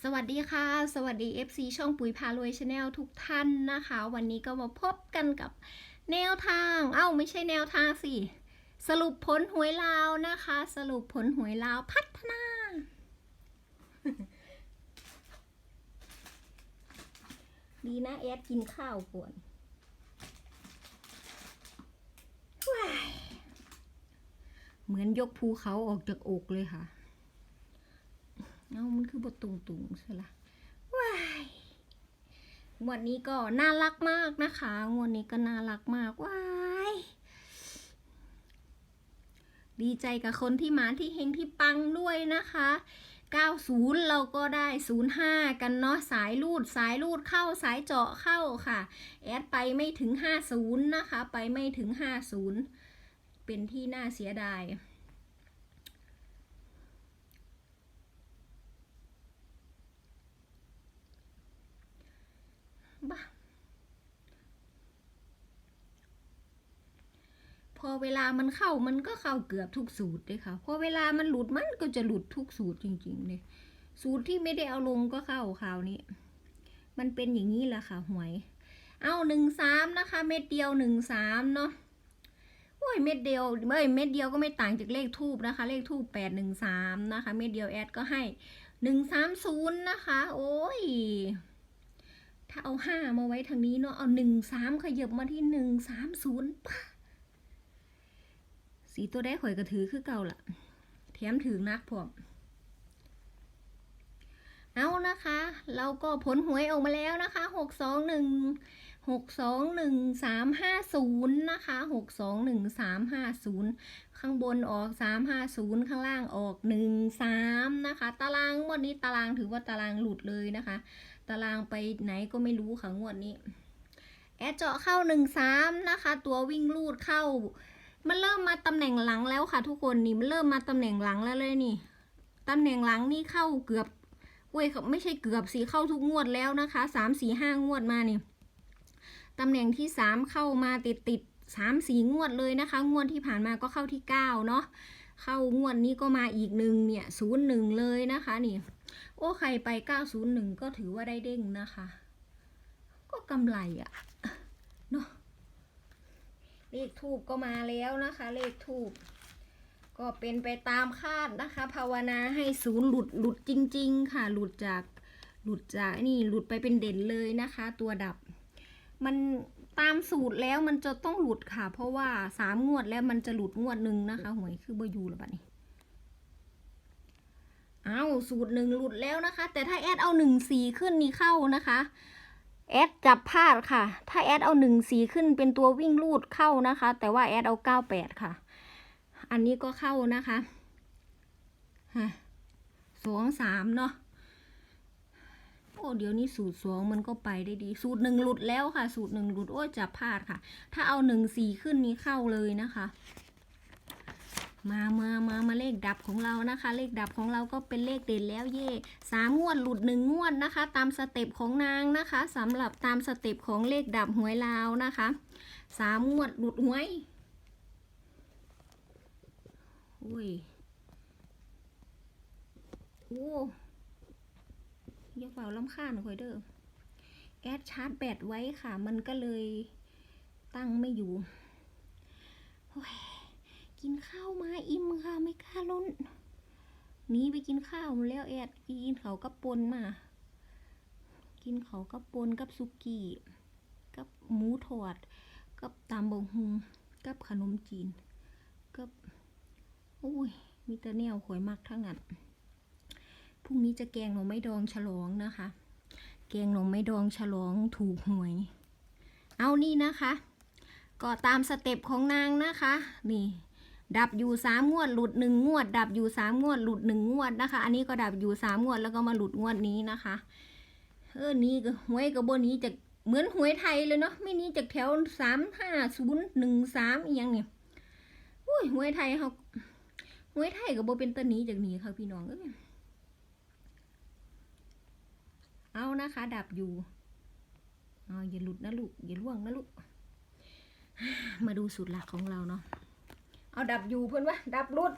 สวัสดีค่ะ สวัสดี FC ช่องปุ๋ยพารวยชาแนลทุกท่านนะคะ วันนี้ก็มาพบกันกับแนวทาง เอ้าไม่ใช่แนวทางสิ สรุปผลหวยลาวนะคะ สรุปผลหวยลาวพัฒนา ดีนะแอดกินข้าวก่อนเหมือนยกภูเขาออกจากอกเลยค่ะ เอามันคือบทตุงตุงๆใช่ละว้ายงวันนี้ก็น่ารักมากนะคะงวันนี้ก็น่ารักมากว้ายดีใจกับคนที่มาที่เฮงที่ปังด้วยนะคะ 90 เราก็ได้ 05 กันเนาะสายรูดสายรูดเข้าสายเจาะเข้าค่ะ แอดไปไม่ถึง 50 นะคะ ไปไม่ถึง 50 เป็นที่น่าเสียดาย บ้า พอเวลามันเข้ามันก็เข้าเกือบทุกสูตรเลยค่ะ พอเวลามันหลุดมันก็จะหลุดทุกสูตรจริงๆเลยสูตรที่ไม่ได้เอาลงก็เข้าคราวนี้ มันเป็นอย่างนี้แหละค่ะหวย เอาหนึ่งสามนะคะ เม็ดเดียวหนึ่งสามเนาะโอ้ยเม็ดเดียวเอ้ยเม็ดเดียวก็ไม่ต่างจากเลขทูบนะคะ เลขทูบแปดหนึ่งสามนะคะ เม็ดเดียวแอดก็ให้หนึ่งสามศูนย์นะคะ โอ้ยถ้าเอาห้ามาไว้ทางนี้เนาะเอาหนึ่งสามขยับมาที่หนึ่งสามศูนย์ป่ะ สีตัวได้ข่อยกระถือคือเก่าละแถมถือนักพร้อมเอานะคะ เราก็ผลหวยออกมาแล้วนะคะหกสองหนึ่งหกสองหนึ่งสามห้าศูนย์นะคะหกสองหนึ่งสามห้าศูนย์ข้างบนออกสามห้าศูนย์ข้างล่างออกหนึ่งสามนะคะ ตารางวันนี้ตารางถือว่าตารางหลุดเลยนะคะ ตารางไปไหนก็ไม่รู้ค่ะงวดนี้ แอดเจาะเข้าหนึ่งสามนะคะ ตัววิ่งลูดเข้า มันเริ่มมาตำแหน่งหลังแล้วค่ะ ทุกคนนี่มันเริ่มมาตำแหน่งหลังแล้วเลยนี่ตำแหน่งหลังนี่เข้าเกือบเว้ยไม่ใช่เกือบสีเข้าทุกงวดแล้วนะคะสามสี่ห้างวดมานี่ตำแหน่งที่สามเข้ามาติดติดสามสี่งวดเลยนะคะ งวดที่ผ่านมาก็เข้าที่เก้าเนาะเข้างวดนี้ก็มาอีกหนึ่งเนี่ยศูนย์หนึ่งเลยนะคะนี่ โอ้ใครไป901ก็ถือว่าได้เด้งนะคะ ก็กำไรอะเนาะ เลขทูบก็มาแล้วนะคะ เลขทูบก็เป็นไปตามคาดนะคะ ภาวนาให้ศูนย์หลุดหลุดจริง ๆ ค่ะ หลุดจากหลุดจากนี่หลุดไปเป็นเด่นเลยนะคะ ตัวดับ มันตามสูตรแล้วมันจะต้องหลุดค่ะ เพราะว่าสามงวดแล้วมันจะหลุดงวดหนึ่งนะคะหวยคือบอยูแล้วบัดนี้เอาสูตรหนึ่งหลุดแล้วนะคะ แต่ถ้าแอดเอาหนึ่งสีขึ้นนี่เข้านะคะ แอดจับพลาดค่ะ ถ้าแอดเอาหนึ่งสีขึ้นเป็นตัววิ่งลูดเข้านะคะ แต่ว่าแอดเอาเก้าแปดค่ะ อันนี้ก็เข้านะคะฮะสองสามเนาะ โอ้เดี๋ยวนี้สูตรสองมันก็ไปได้ดี สูตรหนึ่งหลุดแล้วค่ะ สูตรหนึ่งหลุดโอ้จับพลาดค่ะ ถ้าเอาหนึ่งสีขึ้นนี้เข้าเลยนะคะ มามามามาเลขดับของเรานะคะ เลขดับของเราก็เป็นเลขเด่นแล้วเย่สามงวดหลุดหนึ่งงวดนะคะ ตามสเต็ปของนางนะคะสำหรับตามสเต็ปของเลขดับหวยลาวนะคะสามงวดหลุดหวยอุ้ยโอ้อยาเป่าล้ำค่าหน่อยเด้อแอดชาร์จแบตไว้ค่ะ มันก็เลยตั้งไม่อยู่โอ้ย กินข้าวมาอิ่มค่ะไม่กล้าล้นหนีไปกินข้าวมาแล้วแอดกินเขากับปนมา กินเขากับปนกับสุกี้กับหมูทอด กับตามบงฮุงกับขนมจีน กับโอ้ยมีแต่แนวข่อยมักทั้งนั้นพรุ่งนี้จะแกงหน่อไม้ดองฉลองนะคะ แกงหน่อไม้ดองฉลองถูกหวย เอานี่นะคะ ก็ตามสเต็ปของนางนะคะ นี่ ดับอยู่สามงวด หลุดหนึ่งงวด ดับอยู่สามงวด หลุดหนึ่งงวดนะคะ อันนี้ก็ดับอยู่สามงวดแล้วก็มาหลุดงวดนี้นะคะเออนี้ก็หวยกับบนนี้จะเหมือนหวยไทยเลยเนาะไม่นี้จากแถวสามห้าศูนย์หนึ่งสามอีกอย่างเนี่ยอุ้ยหวยไทยเขาหวยไทยกับโบเป็นตัวนี้จากนี้ค่ะพี่น้องเอ้ยเอานะคะ ดับอยู่อาอย่าหลุดนะลูกอย่าล่วงนะลูก มาดูสูตรหลักของเราเนาะ เอาดับอยู่เพื่อนวะดับรุด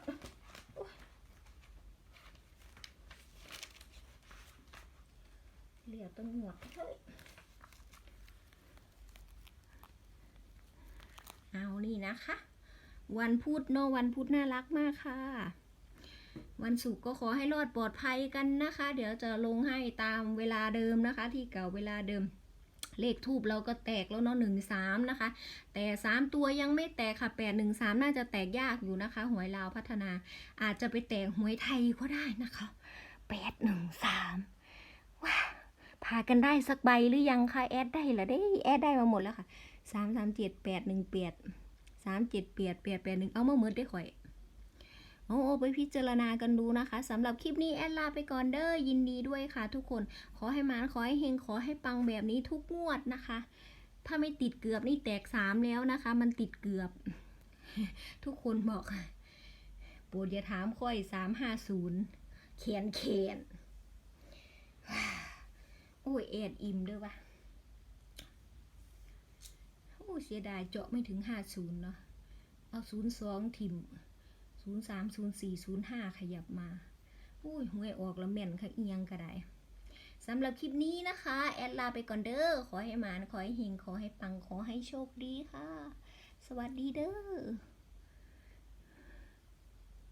เหลียต้องหวดเฮ้ยเอานี่นะคะ วันพุธเนอะวันพุธน่ารักมากค่ะ วันศุกร์ก็ขอให้รอดปลอดภัยกันนะคะ เดี๋ยวจะลงให้ตามเวลาเดิมนะคะ ที่เก่าเวลาเดิม เลขทูบเราก็แตกแล้วเนาะหนึ่งสามนะคะ แต่สามตัวยังไม่แตกค่ะแปดหนึ่งสามน่าจะแตกยากอยู่นะคะ หวยลาวพัฒนา อาจจะไปแตกหวยไทยก็ได้นะคะแปดหนึ่งสามว้าพากันได้สักใบหรือยังคะแอดได้เหรอได้แอดได้มาหมดแล้วค่ะสามสามเจ็ดแปดหนึ่งแปดสามเจ็ดแปดแปดแปดหนึ่งเอามาเหมือนได้ข่อย โอ้โอ้ไปพิจารณากันดูนะคะสำหรับคลิปนี้แอดลาไปก่อนเด้อยินดีด้วยค่ะ ทุกคนขอให้มานขอให้เฮงขอให้ปังแบบนี้ทุกงวดนะคะ ถ้าไม่ติดเกือบนี่แตกสามแล้วนะคะ มันติดเกือบ ทุกคนบอกโปรดอย่าถามค่อยสามห้าศูนย์เขียนเขียนโอ้ยแอดอิ่มด้วยวะโอ้เสียดายเจาะไม่ถึงห้าศูนย์เนาะเอาศูนย์สองทิม ศูนย์สามศูนย์สี่ศูนย์ห้าขยับมา อุ้ยหวยออกแล้วแม่นค่ะเอียงก็ได้สำหรับคลิปนี้นะคะ แอดลาไปก่อนเด้อ ขอให้หมาน ขอให้เฮงขอให้ปัง ขอให้โชคดีค่ะ สวัสดีเด้อ